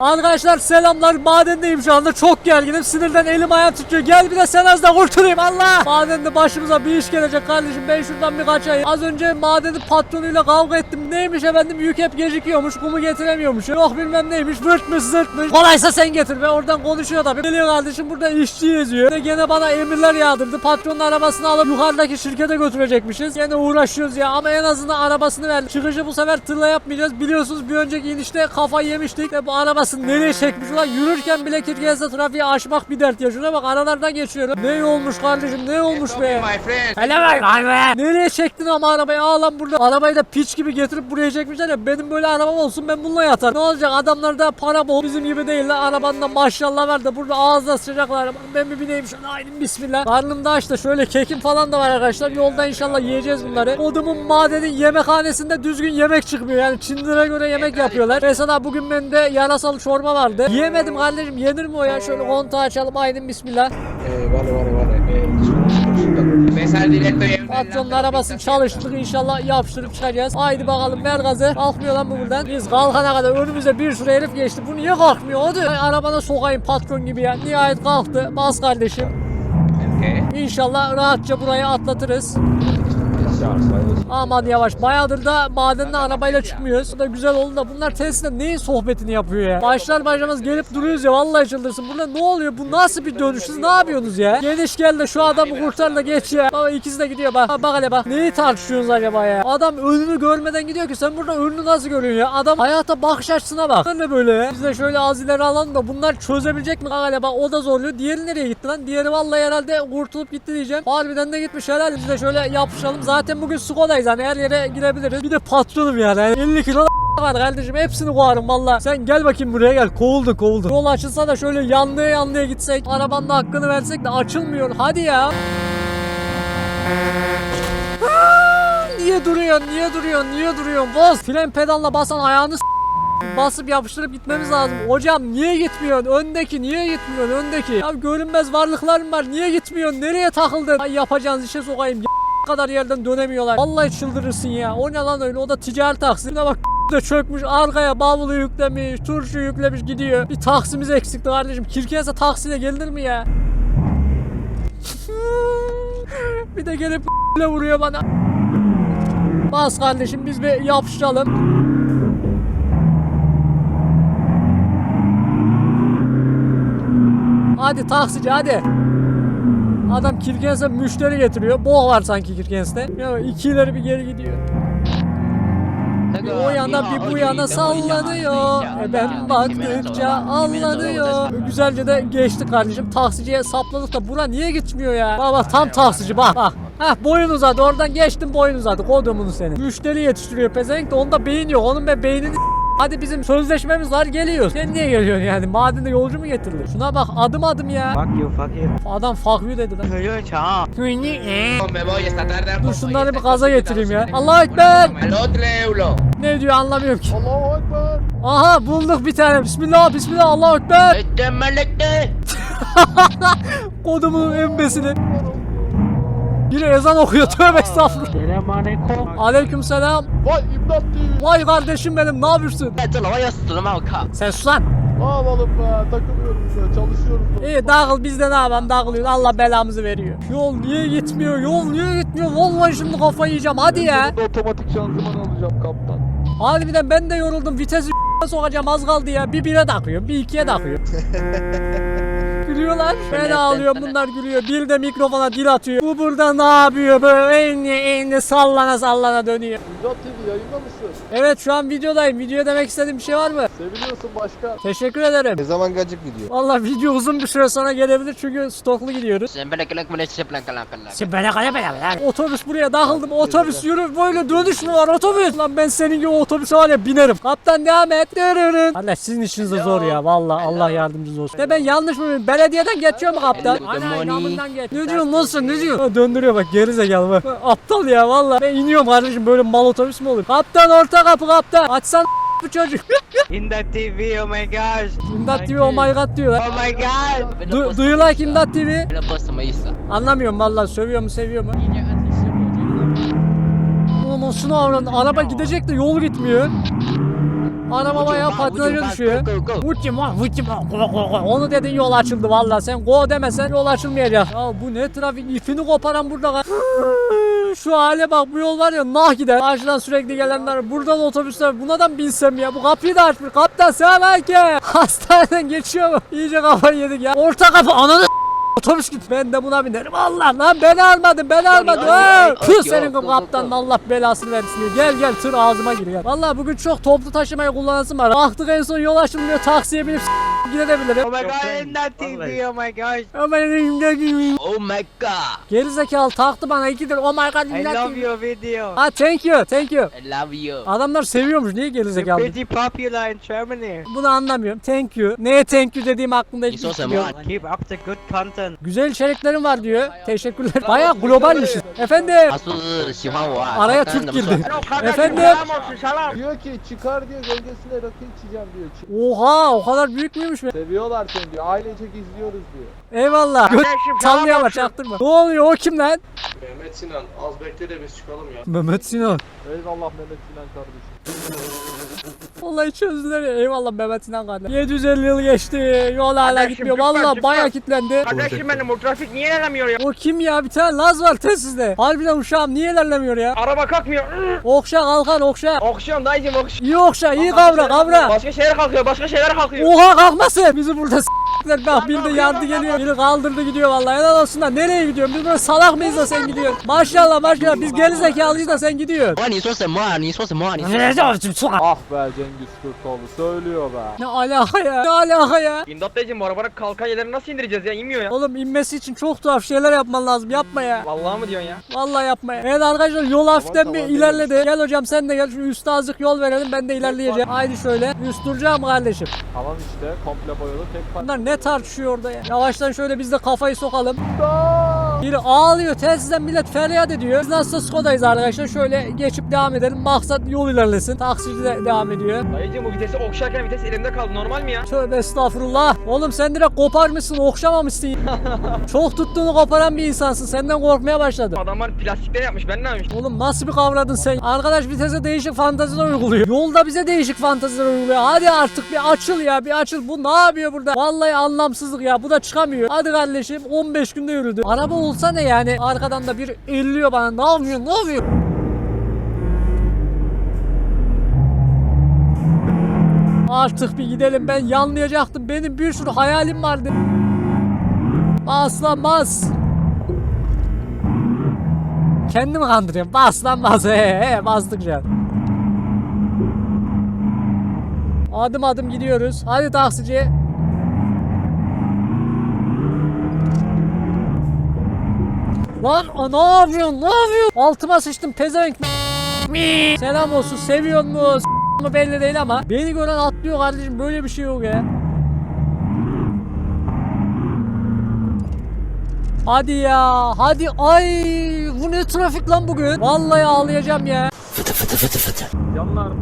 Arkadaşlar selamlar. Madendeyim şu anda. Çok gerginim. Sinirden elim ayağım titriyor. Gel bir de sen az da kurtulayım. Allah! Madende başımıza bir iş gelecek kardeşim. Ben şuradan bir kaçayım. Az önce madenin patronuyla kavga ettim. Neymiş efendim? Yük hep gecikiyormuş. Kumu getiremiyormuş. Yok bilmem neymiş. Vırtmış zırtmış. Kolaysa sen getir ve oradan konuşuyor tabii. Geliyor kardeşim. Burada işçi yazıyor Ve gene bana emirler yağdırdı. Patronun arabasını alıp yukarıdaki şirkete götürecekmişiz. Gene uğraşıyoruz ya. Ama en azından arabasını verdik Çıkışı bu sefer tırla yapmayacağız. Biliyorsunuz bir önceki inişte kafayı yemiştik. Ve bu arabasını nereye çekmiş ulan yürürken bile Kirgiz'de trafiği aşmak bir dert ya. Şuna bak aralardan geçiyorum. Ne olmuş kardeşim ne olmuş be. Hele bak lan be. Nereye çektin ama arabayı? Ağlam burada Arabayı da piç gibi getirip buraya çekmişler ya. Benim böyle arabam olsun ben bununla yatarım. Ne olacak? Adamlarda para bol. Bizim gibi değil lan. Arabanda maşallah var da burada ağızda sıcaklar Ben bir bineyim şuna haydi bismillah. Karnım da aç da şöyle kekim falan da var arkadaşlar. Yolda inşallah yiyeceğiz bunları. Odumun madenin yemekhanesinde düzgün yemek çıkmıyor. Yani Çinlere göre yemek yapıyorlar. Mesela bugün bende yarasal çorba vardı Yiyemedim kardeşim yenir mi o ya Şöyle kontağı açalım haydi bismillah Eh, vale, vale, vale. Patronun arabasını çalıştırdık inşallah yapıştırıp çıkacağız. Haydi bakalım ver gazı. Kalkmıyor lan bu buradan. Biz kalkana kadar önümüze bir sürü herif geçti. Bu niye kalkmıyor? Hadi. Ay, arabana sokayım patron gibi ya. Nihayet kalktı. Bas kardeşim. ¿Qué? İnşallah rahatça burayı atlatırız. Aman yavaş. Bayağıdır da madenden arabayla çıkmıyoruz. Bu da güzel oldu da bunlar Tesla neyin sohbetini yapıyor ya? Başlar başlamaz gelip duruyoruz ya. Vallahi çıldırsın. Burada ne oluyor? Bu nasıl bir dönüş? Siz ne yapıyorsunuz ya? Geniş gel de şu adamı kurtar da geç ya. Baba ikisi de gidiyor bak. Bak, hele bak. Neyi tartışıyorsunuz acaba ya? Adam önünü görmeden gidiyor ki sen burada önünü nasıl görüyorsun ya? Adam hayata bakış açısına bak. Ne böyle ya? Biz de şöyle az ileri alalım da bunlar çözebilecek mi? Bak o da zorluyor. Diğeri nereye gitti lan? Diğeri vallahi herhalde kurtulup gitti diyeceğim. Harbiden de gitmiş herhalde. Biz de şöyle yapışalım. Zaten bugün Skoda'yız hani her yere girebiliriz. Bir de patronum yani. Yani 50 kilo var kardeşim hepsini kovarım valla. Sen gel bakayım buraya gel. Kovuldu kovuldu. Yol açılsa da şöyle yanlıya yanlıya gitsek. Arabanın hakkını versek de açılmıyor. Hadi ya. Niye duruyorsun? Niye duruyorsun? Niye duruyorsun? Boz. Fren pedalla basan ayağını basıp yapıştırıp gitmemiz lazım. Hocam niye gitmiyorsun? Öndeki niye gitmiyorsun? Öndeki. Ya görünmez varlıklarım var. Niye gitmiyorsun? Nereye takıldın? Ay yapacağınız işe sokayım. Kadar yerden dönemiyorlar. Vallahi çıldırırsın ya. O ne lan öyle? O da ticari taksi. Şuna bak de çökmüş arkaya bavulu yüklemiş, turşu yüklemiş gidiyor. Bir taksimiz eksikti kardeşim. Kirkiyese taksiyle gelinir mi ya? bir de gelip ile vuruyor bana. Bas kardeşim biz bir yapışalım. Hadi taksici hadi. Adam Kirkens'e müşteri getiriyor. Boğa var sanki Kirkens'te. Ya iki ileri bir geri gidiyor. Bir o yana bir bu yana sallanıyor. E ben baktıkça allanıyor. Güzelce de geçti kardeşim. Taksiciye sapladık da bura niye gitmiyor ya? Bak tam taksici bak bak. Heh boyun uzadı oradan geçtim boyun uzadı kodumunu senin. Müşteri yetiştiriyor pezevenk de onda beyin yok. Onun ben beynini Hadi bizim sözleşmemiz var geliyoruz. Sen niye geliyorsun yani? Madende yolcu mu getirilir? Şuna bak adım adım ya. Fuck you, fuck you. Adam fuck you dedi lan. Esta tarde. Dur şunları bir gaza getireyim ya. Allahu Ekber. Ne diyor anlamıyorum ki. Allahu Ekber. Aha bulduk bir tane. Bismillah bismillah Allahu Ekber. Este melekte. Kodumun embesini. Yine ezan okuyor. Tövbe estağfurullah. Selam aleyküm. Aleyküm selam. Vay imdat değil. Vay kardeşim benim ne yapıyorsun? Ben canıma yaslanım halka. Sen sus lan. Ne yapalım be takılıyoruz ya çalışıyoruz. Da. İyi dağıl biz de ne yapalım dağılıyoruz Allah belamızı veriyor. Yol niye gitmiyor yol niye gitmiyor vallahi şimdi kafayı yiyeceğim hadi ben ya. Ben otomatik şanzıman alacağım kaptan. Harbiden ben de yoruldum vitesi sokacağım az kaldı ya bir bire takıyorum bir ikiye takıyorum. Gülüyorlar. Ben ağlıyorum bunlar gülüyor. Bil de mikrofona dil atıyor. Bu burada ne yapıyor? Böyle enli enli sallana sallana dönüyor. İmdat TV yayında mısın? Evet şu an videodayım. Video demek istediğim bir şey var mı? Seviliyorsun başkan. Teşekkür ederim. Ne zaman gacık gidiyor? Valla video uzun bir süre sonra gelebilir çünkü stoklu gidiyoruz. Şimdi böyle kale böyle Otobüs buraya dağıldım. Otobüs yürü böyle dönüş mü var otobüs? Lan ben senin gibi otobüse var ya binerim. Kaptan devam et. Dırırın. Kardeş sizin işiniz de zor ya. Valla Allah yardımcınız olsun. De ben yanlış mı? Belediyeden geçiyor mu kaptan? Ana inamından geç. Ne diyorsun nasıl ne diyorsun? Ha, Döndürüyor bak geri zekalı bak. Aptal ya valla. Ben iniyorum kardeşim böyle mal otobüs mü olur? Kaptan orta kapı kaptan. Açsan bu çocuk. İmdat TV, oh my gosh. İmdat TV oh my god diyorlar. Oh my god. Du do you like İmdat TV? Anlamıyorum vallahi sövüyor mu seviyor mu? Ulan şunu avran araba gidecek de yol gitmiyor. Araba bayağı patinaja düşüyor. Go go. Onu dedin yol açıldı valla sen go demesen yol açılmayacak. Ya bu ne trafik ipini koparan burada. Şu hale bak bu yol var ya nah gider. Karşıdan sürekli gelenler buradan otobüsler buna da mı binsem ya bu kapıyı da açmış. Kaptan selamünaleyküm. Hastaneden geçiyor mu? İyice kafayı yedik ya. Orta kapı ananı Otobüs git ben de buna binerim Allah lan beni almadın beni almadın ya, ha. Tüh yok, senin yok, kaptanın. Allah belasını versin diye. Gel gel tır ağzıma gir gel. Valla bugün çok toplu taşımayı kullanasım var. Baktık en son yol açılmıyor taksiye binip gidebilirim. Oh my god, in that TV, oh my gosh. Elimde Oh my god. Geri zekalı taktı bana ikidir. Oh my god. I love your video. Ha thank you thank you. I love you. Adamlar seviyormuş niye geri You're pretty popular in Germany. Bunu anlamıyorum. Thank you. Neye thank you dediğim aklımda hiçbir şey yok. Keep up the good content geldin. Güzel içeriklerin var diyor. Teşekkürler. Baya global işiz. Efendim. Araya Türk girdi. Efendim. Diyor ki çıkar diyor gölgesine rakı içeceğim diyor. Oha o kadar büyük müymüş be? Seviyorlar seni diyor. Ailecek izliyoruz diyor. Eyvallah. Göt sallayalar çaktırma. Ne oluyor o kim lan? Mehmet Sinan az bekle de biz çıkalım ya. Mehmet Sinan. Eyvallah Mehmet Sinan kardeşim. Vallahi çözdüler ya. Eyvallah Mehmet İnan kardeşim. 750 yıl geçti. Yol hala gitmiyor. lütfen, Vallahi lütfen. bayağı kilitlendi. Kardeşim benim o trafik niye ilerlemiyor ya? O kim ya? Bir tane Laz var telsizde. Harbiden uşağım niye ilerlemiyor ya? Araba kalkmıyor. Iı. Okşa kalkan okşa. Okşuyorum dayıcım okşuyorum. İyi okşa iyi kavra kavra. Başka şeyler kalkıyor başka şeyler kalkıyor. Oha kalkmasın. Bizi burada s**tler. Bak bildi yandı geliyor. Biri kaldırdı gidiyor vallahi. Helal olsun da nereye gidiyorsun? Biz böyle salak mıyız da sen gidiyorsun? Maşallah maşallah biz geri zekalıyız da sen gidiyorsun. Money. Ah be Cengiz Kurtoğlu söylüyor be. Ne alaka ya? Ne alaka ya? İmdat dayıcım bu arabanın kalkan yerlerini nasıl indireceğiz ya? İnmiyor ya. Oğlum inmesi için çok tuhaf şeyler yapman lazım. Yapma ya. Vallahi mı diyorsun ya? Vallahi yapma ya. Evet arkadaşlar yol hafiften tamam, bir tamam, ilerledi. Gel hocam sen de gel. Şu üstte azıcık yol verelim. Ben de ilerleyeceğim. Haydi şöyle. Üst duracağım kardeşim. Tamam işte komple boyalı tek parça. Bunlar ne tartışıyor orada ya? Yavaştan şöyle biz de kafayı sokalım. Biri ağlıyor. Telsizden millet feryat ediyor. Biz nasılsa Skoda'yız arkadaşlar. Şöyle geçip devam edelim. Maksat yol ilerlesin. Taksici de devam ediyor. Dayıcım bu vitesi okşarken vites elimde kaldı normal mi ya? Tövbe estağfurullah. Oğlum sen direkt koparmışsın, okşamamışsın. Çok tuttuğunu koparan bir insansın. Senden korkmaya başladım. Adamlar plastikten yapmış ben ne yapmış? Oğlum nasıl bir kavradın sen? Arkadaş vitese değişik fantaziler uyguluyor. Yolda bize değişik fantaziler uyguluyor. Hadi artık bir açıl ya bir açıl. Bu ne yapıyor burada? Vallahi anlamsızlık ya. Bu da çıkamıyor. Hadi kardeşim 15 günde yürüdü. Araba olsa ne yani? Arkadan da bir elliyor bana. Ne yapıyorsun? Ne yapıyorsun? Artık bir gidelim. Ben yanlayacaktım. Benim bir sürü hayalim vardı. Bas lan bas. Kendimi kandırıyorum. Bas lan. He he bastık şu an. Adım adım gidiyoruz. Hadi taksici. Lan ne yapıyorsun? Ne yapıyorsun? Altıma sıçtım pezevenk. Selam olsun. Seviyor mu? S- mı belli değil ama beni gören atlıyor kardeşim. Böyle bir şey yok ya. Hadi ya. Hadi. Ay bu ne trafik lan bugün? Vallahi ağlayacağım ya. Yanlar.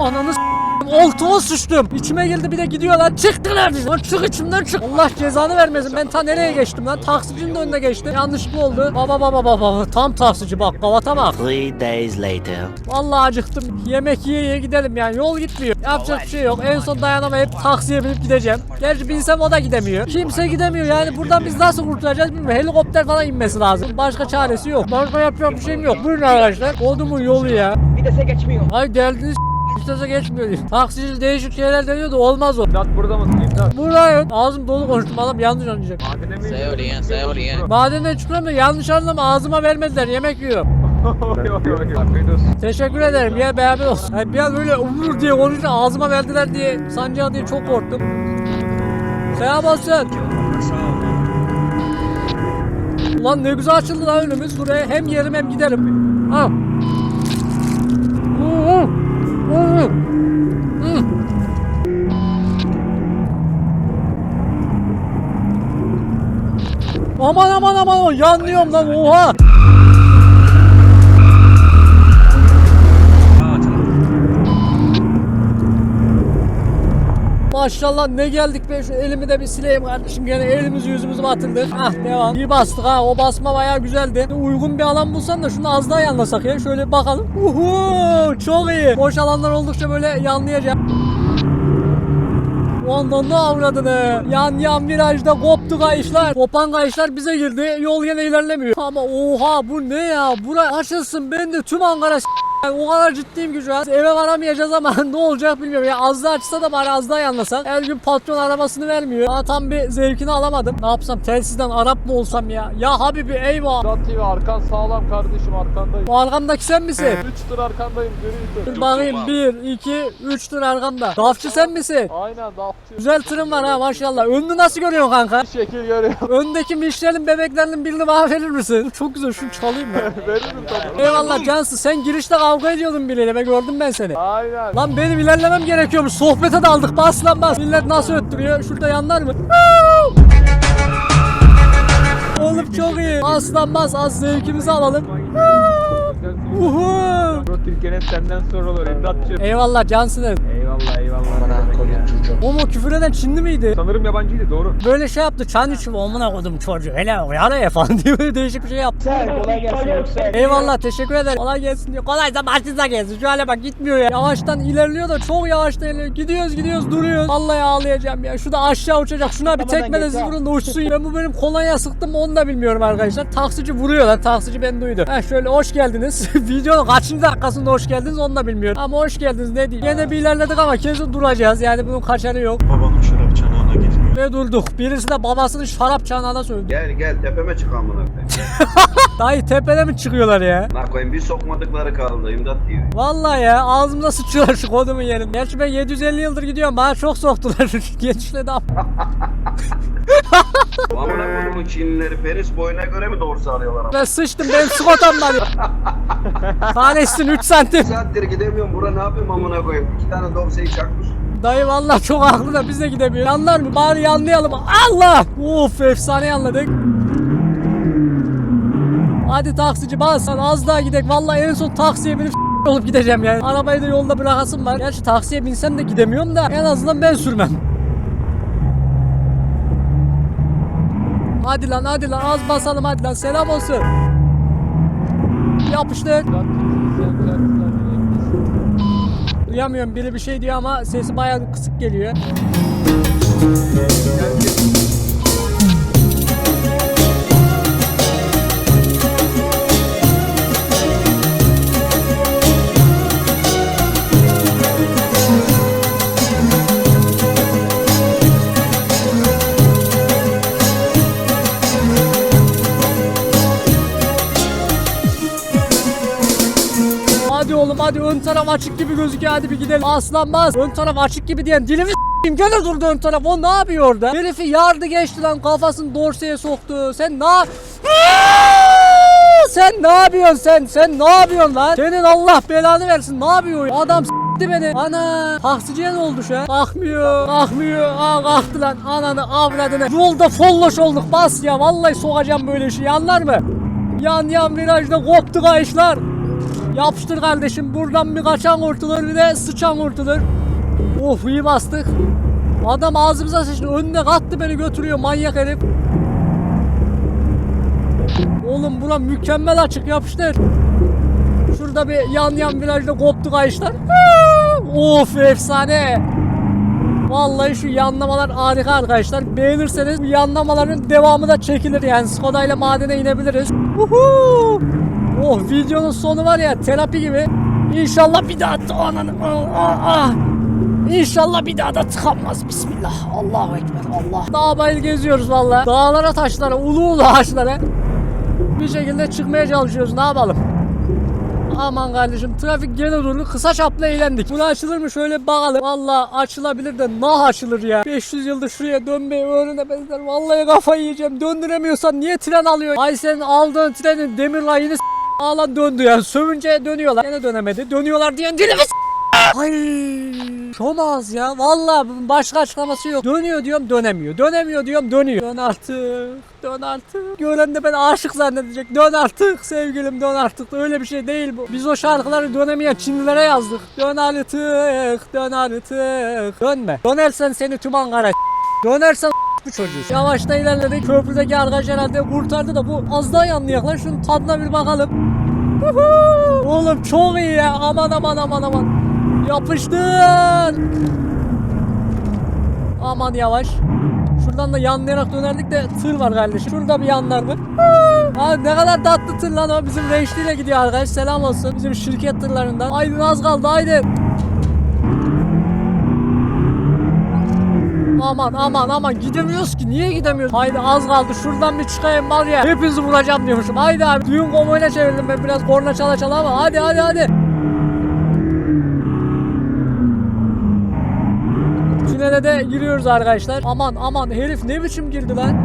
Ananı s**tim. Altıma sıçtım. İçime girdi bir de gidiyor lan. Çıktı neredesin? Lan çık içimden çık. Allah cezanı vermesin. Ben ta nereye geçtim lan? Taksicinin de önüne geçtim. Yanlışlıkla oldu. Baba baba baba. Tam taksici bak. Kavata bak. Three days later. Vallahi acıktım. Yemek yiye yiye gidelim yani. Yol gitmiyor. Yapacak bir şey yok. En son dayanamayıp taksiye binip gideceğim. Gerçi binsem o da gidemiyor. Kimse gidemiyor yani. Buradan biz nasıl kurtulacağız bilmiyorum. Helikopter falan inmesi lazım. Başka çaresi yok. Başka yapacak bir şeyim yok. Buyurun arkadaşlar. Kodumun yolu ya. Vitese geçmiyor. Ay geldiniz İstese geçmiyor diyor. Taksici değişik şeyler deniyor da olmaz o. İmdat burada mısın İmdat? Buraya ağzım dolu konuştum adam yanlış anlayacak. Madene mi Say oraya, say oraya. Madenden çıkıyorum da yanlış anlama ağzıma vermediler yemek yiyor. Afiyet olsun. Teşekkür ederim ya beraber olsun. Yani bir an böyle umur diye konuşunca ağzıma verdiler diye sancağı diye çok korktum. Selam olsun. Ulan ne güzel açıldı lan önümüz buraya hem yerim hem giderim. Ha. Aman aman aman yanlıyorum lan oha. Maşallah ne geldik be şu elimi de bir sileyim kardeşim gene elimizi yüzümüzü batırdık. Ah devam. İyi bastık ha o basma bayağı güzeldi. Uygun bir alan bulsan da şunu az daha yanlasak ya şöyle bir bakalım. Uhu çok iyi. Boş alanlar oldukça böyle yanlayacağım. Ondan ne avradını? Yan yan virajda koptu kayışlar. Kopan kayışlar bize girdi. Yol yine ilerlemiyor. Ama oha bu ne ya? Bura açılsın ben de tüm Ankara yani o kadar ciddiyim ki şu an. Eve varamayacağız ama ne olacak bilmiyorum. Ya az daha açsa da bari az daha yanlasak. Her gün patron arabasını vermiyor. Ama tam bir zevkini alamadım. Ne yapsam telsizden Arap mı olsam ya? Ya Habibi eyvah. Murat TV arkan sağlam kardeşim arkandayım. Bu arkamdaki sen misin? 3 tur arkandayım görüyorsun. Dur bakayım 1, 2, 3 tır arkamda. Dafçı sen misin? Aynen dağıtıyor. Güzel tırın var ha maşallah. Önünü nasıl görüyorsun kanka? Bir şekil görüyorum. Öndeki Michelin bebeklerinin birini bana verir misin? Çok güzel şunu çalayım mı? Veririm tabii. Eyvallah Cansu sen girişte kavga ediyordun biriyle be gördüm ben seni. Aynen. Lan benim ilerlemem gerekiyormuş. Sohbete daldık. Bas lan bas. Millet nasıl öttürüyor? Şurada yanlar mı? Oğlum çok iyi. Bas lan bas. Az zevkimizi alalım. Uhu. Türkiye'nin senden sonra olur imdatçı. Eyvallah Cansu'nun. Eyvallah eyvallah. Bana koyayım çocuğum. O mu küfür eden Çinli miydi? Sanırım yabancıydı doğru. Böyle şey yaptı. Çan içi omuna kodum çocuğu. Hele yaraya falan diye böyle değişik bir şey yaptı. Kolay gelsin yüksel. Eyvallah teşekkür ederim. Kolay gelsin diyor. Kolaysa başınıza gelsin. Şu hale bak gitmiyor ya. Yavaştan ilerliyor da çok yavaştan ilerliyor. Gidiyoruz gidiyoruz duruyoruz. Vallahi ağlayacağım ya. Şu da aşağı uçacak. Şuna bir tekme de siz vurun da uçsun. Ben bu benim kolonya sıktım onu da bilmiyorum arkadaşlar. Taksici vuruyor lan. Taksici ben duydu. Heh şöyle hoş geldiniz. Videonun kaçıncı dakikasında hoş geldiniz onu da bilmiyorum. Ama hoş geldiniz ne diyeyim. Gene bir ilerledik ama kesin duracağız. Yani bunun kaçarı yok. Babanın şarap çanağına gitmiyor. Ve durduk. Birisi de babasının şarap çanağına söyledi. Gel gel tepeme çık amına koyayım. Dayı tepede mi çıkıyorlar ya? Ne koyayım bir sokmadıkları kaldı imdat diyor. Vallahi ya ağzımda sıçıyorlar şu kodumun yerin. Gerçi ben 750 yıldır gidiyorum bana çok soktular. Geçişle de Amına koyduğum Çinlileri penis boyuna göre mi doğru sağlıyorlar? ben sıçtım benim skotam var. Tanesisin 3 santim. Saattir gidemiyorum bura ne yapayım amına koyayım. İki tane dorseyi çakmış. Dayı vallahi çok haklı da biz de gidemiyoruz. Yanlar mı? Bari yanlayalım. Allah! Of efsane yanladık. Hadi taksici bas. Lan az daha gidek. Vallahi en son taksiye binip olup gideceğim yani. Arabayı da yolda bırakasım var. Gerçi taksiye binsem de gidemiyorum da en azından ben sürmem. Hadi lan hadi lan az basalım hadi lan selam olsun. Kendisinden Duyamıyorum biri bir şey diyor ama sesi bayağı kısık geliyor. Hadi ön taraf açık gibi gözüküyor hadi bir gidelim. Aslan bas. Ön taraf açık gibi diyen dilimi s**eyim. Gene durdu ön taraf. O ne yapıyor orada? Herifi yardı geçti lan kafasını dorseye soktu. Sen ne Sen ne yapıyorsun sen? Sen ne yapıyorsun lan? Senin Allah belanı versin. Ne yapıyor? Adam s**ti beni. Ana. Taksiciye ne oldu şu an? Kalkmıyor. Kalkmıyor. Aa kalktı lan. Ananı avradını. Yolda folloş olduk. Bas ya. Vallahi sokacağım böyle işi. Anlar mı? Yan yan virajda koptu kayışlar. Yapıştır kardeşim. Buradan bir kaçan kurtulur bir de sıçan kurtulur. Of iyi bastık. Adam ağzımıza sıçtı. Önüne kattı beni götürüyor manyak herif. Oğlum bura mükemmel açık yapıştır. Şurada bir yan yan virajda koptu kayışlar. of efsane. Vallahi şu yanlamalar harika arkadaşlar. Beğenirseniz bu yanlamaların devamı da çekilir yani. Skoda ile madene inebiliriz. Uhu! Oh videonun sonu var ya terapi gibi. İnşallah bir daha ananı. Ah, ah, ah. İnşallah bir daha da tıkanmaz. Bismillah. Allahu Ekber. Allah. Dağ bayır geziyoruz valla. Dağlara taşlara, ulu ulu ağaçlara. Bir şekilde çıkmaya çalışıyoruz. Ne yapalım? Aman kardeşim trafik gene durdu. Kısa çaplı eğlendik. Bunu açılır mı şöyle bakalım. Valla açılabilir de nah açılır ya. 500 yıldır şuraya dönmeyi öğrenemezler. Vallahi kafayı yiyeceğim. Döndüremiyorsan niye tren alıyor? Ay senin aldığın trenin demir layını s- Ağlan döndü ya. Sövünce dönüyorlar. Gene dönemedi. Dönüyorlar diyen dilimi Ay Çok az ya. Vallahi bunun başka açıklaması yok. Dönüyor diyorum dönemiyor. Dönemiyor diyorum dönüyor. Dön artık. Dön artık. Gören de beni aşık zannedecek. Dön artık sevgilim dön artık. Öyle bir şey değil bu. Biz o şarkıları dönemeyen Çinlilere yazdık. Dön artık. Dön artık. Dönme. Dönersen seni tüm Ankara Dönersen bu çocuğu. Yavaşta ilerledik. Köprüdeki arkadaş herhalde kurtardı da bu az daha yanlayak lan. Şunun tadına bir bakalım. Oğlum çok iyi ya. Aman aman aman aman. Yapıştır. Aman yavaş. Şuradan da yanlayarak dönerdik de tır var kardeşim. Şurada bir yanlar mı? Ha ne kadar tatlı tır lan o. Bizim Reşli ile gidiyor arkadaş. Selam olsun. Bizim şirket tırlarından. Haydi az kaldı haydi. Aman aman aman gidemiyoruz ki niye gidemiyoruz? Haydi az kaldı şuradan bir çıkayım var ya hepinizi vuracağım diyormuşum. Haydi abi düğün konvoyuna çevirdim ben biraz korna çala çala ama hadi hadi hadi. Tünele de giriyoruz arkadaşlar. Aman aman herif ne biçim girdi lan?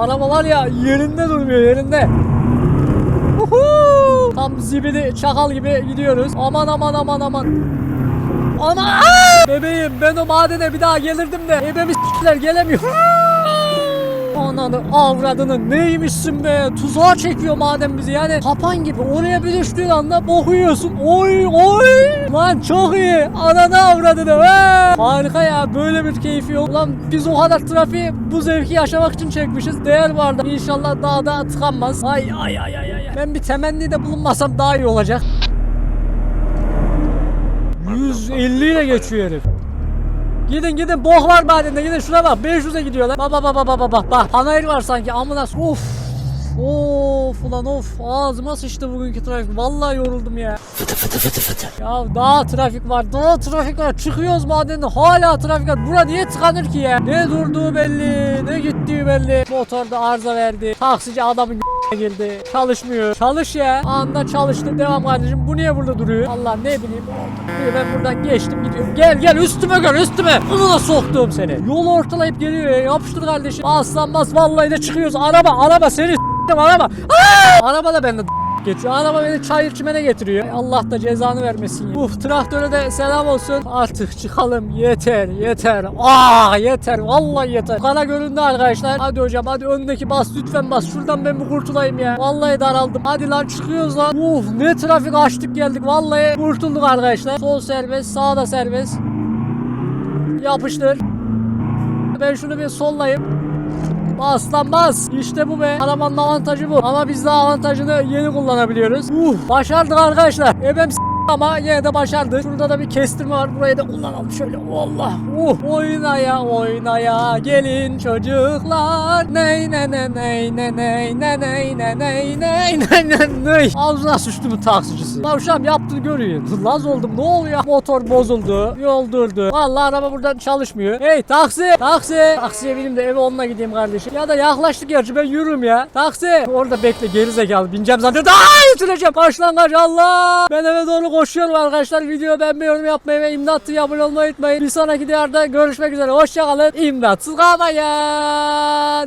Araba var ya yerinde durmuyor yerinde. Uhu! Tam zibidi çakal gibi gidiyoruz. Aman aman aman aman. Ama aa! bebeğim ben o madene bir daha gelirdim de ebemi s**ler gelemiyor. Ananı avradını neymişsin be? Tuzağa çekiyor madem bizi. Yani kapan gibi oraya bir düştüğün anda boku yiyorsun oy oy! Lan çok iyi. Ananı avradını be harika ya böyle bir keyfi yok. Lan biz o kadar trafiği bu zevki yaşamak için çekmişiz. Değer vardı. İnşallah daha da tıkanmaz. Ay ay ay ay ay. Ben bir temennide bulunmasam daha iyi olacak 150 ile geçiyor herif. Gidin gidin bok var madende gidin şuna bak 500'e gidiyorlar. Bak bak bak bak bak bak bak. Panayır var sanki amına of. Of ulan of ağzıma sıçtı bugünkü trafik vallahi yoruldum ya. Ya daha trafik var daha trafik var çıkıyoruz madenden hala trafik var. Bura niye tıkanır ki ya? Ne durduğu belli ne gittiği belli. Motorda arıza verdi. Taksici adamın girdi. Çalışmıyor. Çalış ya. Anda çalıştı. Devam kardeşim. Bu niye burada duruyor? Allah ne bileyim. İyi, Ben buradan geçtim gidiyorum. Gel gel üstüme gel üstüme. Bunu da soktum seni. Yolu ortalayıp geliyor ya. Yapıştır kardeşim. Aslan bas vallahi de çıkıyoruz. Araba araba seni araba. Aa! Araba da bende geçiyor. Araba beni çayır çimene getiriyor. Allah da cezanı vermesin. Uf traktöre de selam olsun. Artık çıkalım. Yeter yeter. Aa yeter. Vallahi yeter. Kara göründü arkadaşlar. Hadi hocam hadi öndeki bas lütfen bas. Şuradan ben bir kurtulayım ya. Vallahi daraldım. Hadi lan çıkıyoruz lan. Uf ne trafik açtık geldik. Vallahi kurtulduk arkadaşlar. Sol serbest sağ da serbest. Yapıştır. Ben şunu bir sollayayım. Bas lan bas. İşte bu be. Arabanın avantajı bu. Ama biz daha avantajını yeni kullanabiliyoruz. Uh, başardık arkadaşlar. Ebem ama yine de başardık. Şurada da bir kestirme var. Burayı da kullanalım şöyle. Allah. Uh, oynaya oynaya gelin çocuklar. Ney ne ne ney ne ney ne ney ne ney ney ne ne ney. Ağzına sıçtı bu taksicisi. Tavşan yaptığını görüyor. Laz oldum ne oluyor? Motor bozuldu. Yol durdu. Vallahi araba buradan çalışmıyor. Hey taksi. Taksi. Taksiye bineyim de eve onunla gideyim kardeşim. Ya da yaklaştık gerçi ben yürürüm ya. Taksi. Orada bekle geri zekalı. Bineceğim zaten. Aa yetişeceğim. Başlangıç Allah. Ben eve doğru koşuyorum arkadaşlar. Video beğenmeyi, yorum yapmayı ve imdat diye abone olmayı unutmayın. Bir sonraki videoda görüşmek üzere. Hoşçakalın. İmdatsız kalmayın.